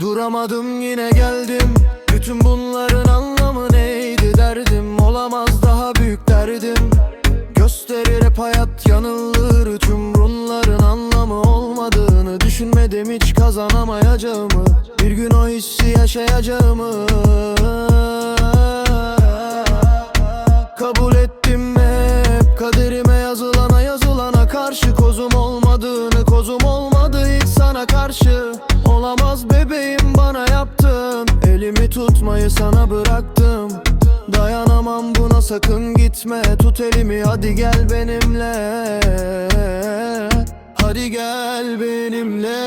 Duramadım yine geldim. Bütün bunların anlamı neydi derdim. Olamaz daha büyük derdim. Gösterir hep hayat yanılır. Tüm bunların anlamı olmadığını Düşünmedim hiç kazanamayacağımı. Bir gün o hissi yaşayacağımı. Kabul ettim hep. Kaderime yazılana yazılana karşı. Kozum olmadığını kozum olmadı hiç sana karşı Olamaz bebeğim bana yaptın. Elimi tutmayı sana bıraktım. Dayanamam buna sakın gitme. Tut elimi hadi gel benimle. Hadi gel benimle.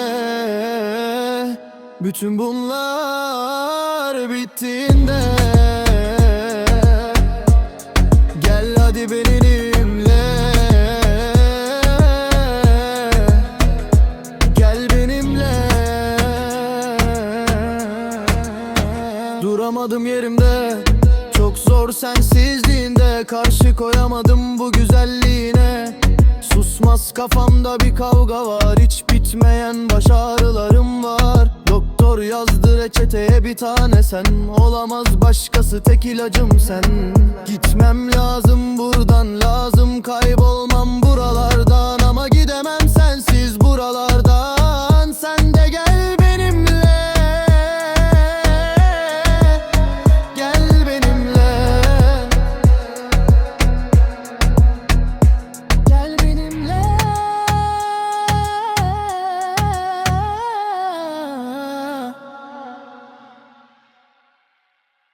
Bütün bunlar bittiğinde Duramadım yerimde. Çok zor sensizliğinde. Karşı koyamadım bu güzelliğine. Susmaz kafamda bir kavga var. Hiç bitmeyen baş ağrılarım var. Doktor yazdı reçeteye bir tane sen. Olamaz başkası tek ilacım sen. Gitmem